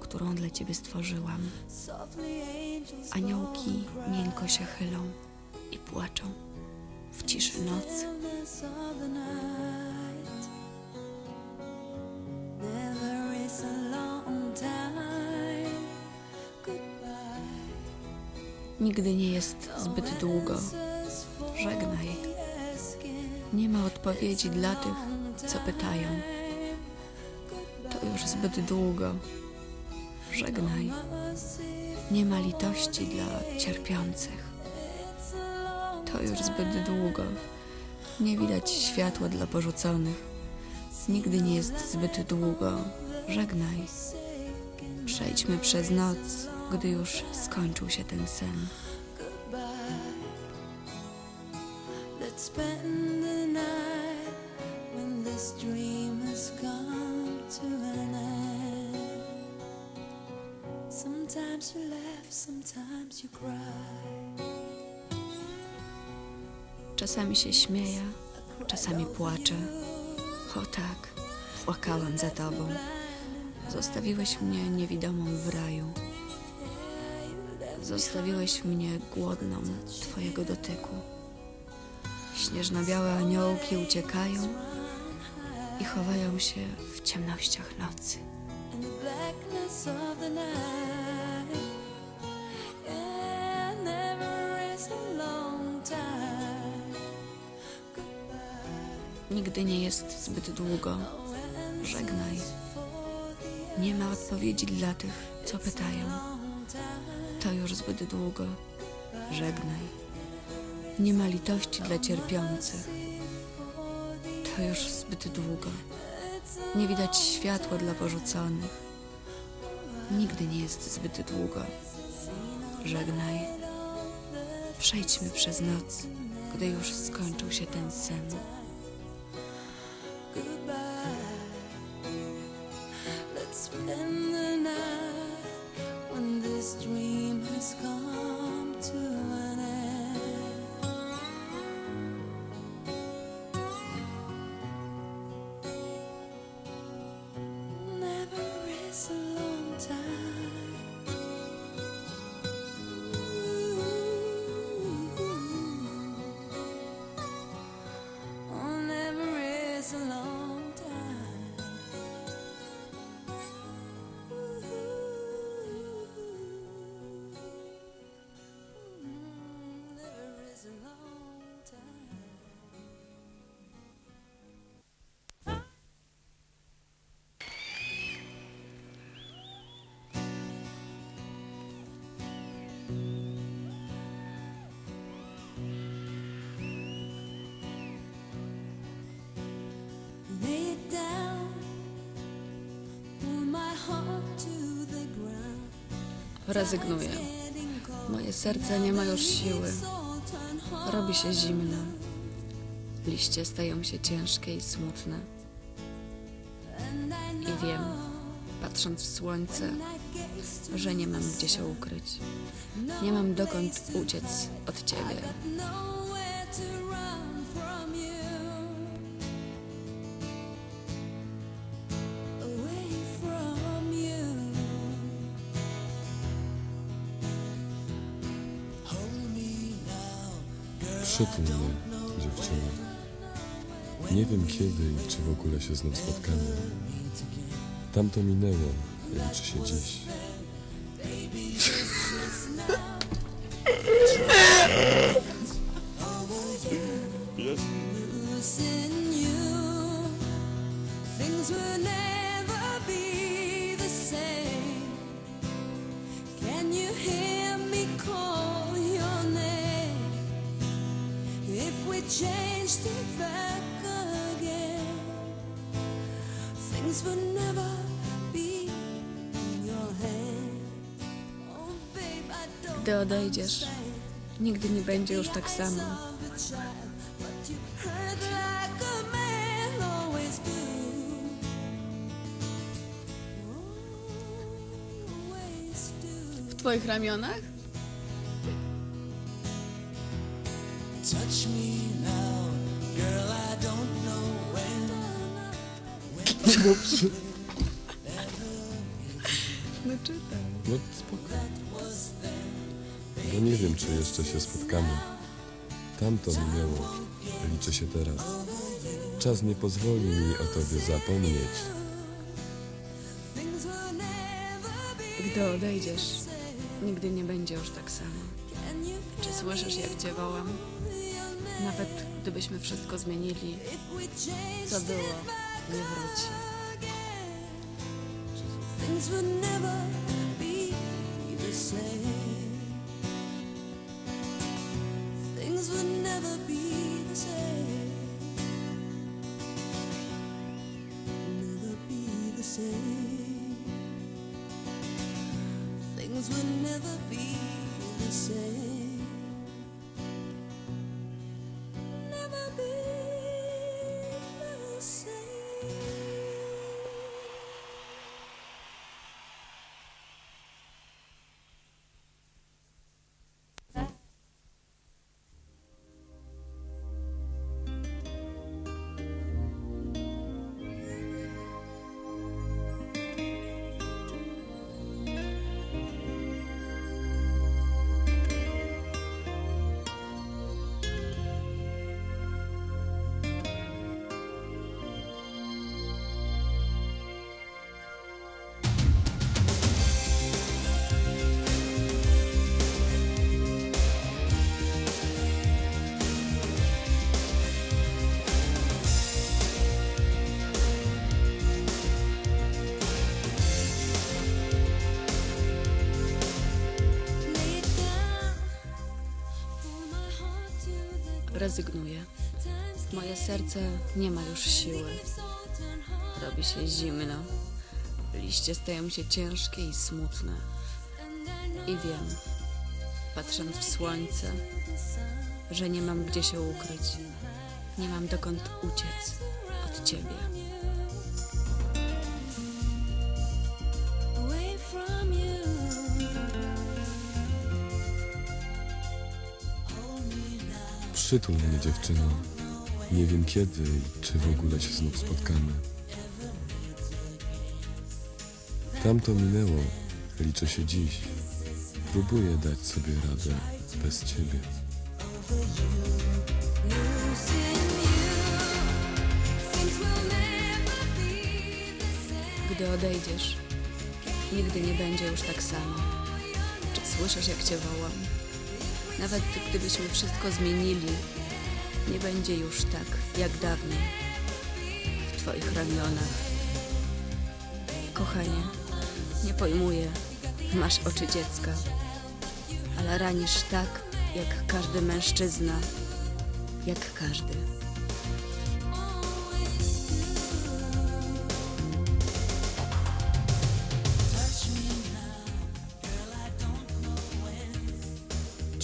którą dla ciebie stworzyłam. Aniołki miękko się chylą i płaczą w ciszy nocy. Nigdy nie jest zbyt długo. Żegnaj. Nie ma odpowiedzi dla tych, co pytają. Już zbyt długo. Żegnaj. Nie ma litości dla cierpiących. To już zbyt długo. Nie widać światła dla porzuconych. Nigdy nie jest zbyt długo. Żegnaj. Przejdźmy przez noc, gdy już skończył się ten sen. Let's spend the night when this dream Sometimes you laugh, sometimes you cry. Czasami się śmieję, czasami płaczę. O tak, płakałam za tobą. Zostawiłeś mnie niewidomą w raju. Zostawiłeś mnie głodną twojego dotyku. Śnieżno-białe aniołki uciekają i chowają się w ciemnościach nocy. Nigdy nie jest zbyt długo. Żegnaj. Nie ma odpowiedzi dla tych, co pytają. To już zbyt długo. Żegnaj. Nie ma litości dla cierpiących. To już zbyt długo. Nie widać światła dla porzuconych. Nigdy nie jest zbyt długo. Żegnaj. Przejdźmy przez noc, gdy już skończył się ten sen. Rezygnuję. Moje serce nie ma już siły. Robi się zimno. Liście stają się ciężkie i smutne. I wiem, patrząc w słońce, że nie mam gdzie się ukryć. Nie mam dokąd uciec od ciebie. Przytul mnie, dziewczyno. Nie wiem kiedy i czy w ogóle się znów spotkamy. Tamto minęło, liczy się dziś. Gdy odejdziesz, nigdy nie będzie już tak samo. W twoich ramionach? Touch me now, when. No czytaj. No. Bo nie wiem, czy jeszcze się spotkamy. Tamto minęło, liczy się teraz. Czas nie pozwoli mi o tobie zapomnieć. Gdy odejdziesz, nigdy nie będzie już tak samo. Czy słyszysz, jak cię wołam? Nawet gdybyśmy wszystko zmienili, co było, things will never be the same. Things will never be the same. Never be the same. Things will never be the same. Rezygnuję. Moje serce nie ma już siły. Robi się zimno. Liście stają się ciężkie i smutne. I wiem, patrząc w słońce, że nie mam gdzie się ukryć. Nie mam dokąd uciec od ciebie. Przytul mnie dziewczyno. Nie wiem kiedy i czy w ogóle się znów spotkamy. Tamto minęło, liczy się dziś. Próbuję dać sobie radę bez ciebie. Gdy odejdziesz, nigdy nie będzie już tak samo. Czy słyszysz, jak cię wołam? Nawet gdybyśmy wszystko zmienili, nie będzie już tak, jak dawniej. W twoich ramionach. Kochanie, nie pojmuję, masz oczy dziecka, ale ranisz tak, jak każdy mężczyzna, jak każdy.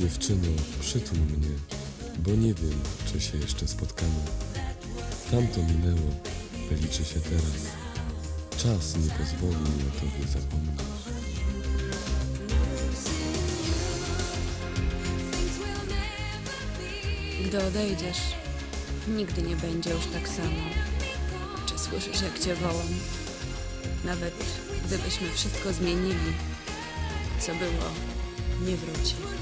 Dziewczyno, przytul mnie, bo nie wiem, czy się jeszcze spotkamy. Tamto minęło, liczy się teraz. Czas nie pozwoli mi o tobie zapomnieć. Gdy odejdziesz, nigdy nie będzie już tak samo. Czy słyszysz, jak cię wołam? Nawet gdybyśmy wszystko zmienili, co było, nie wróci.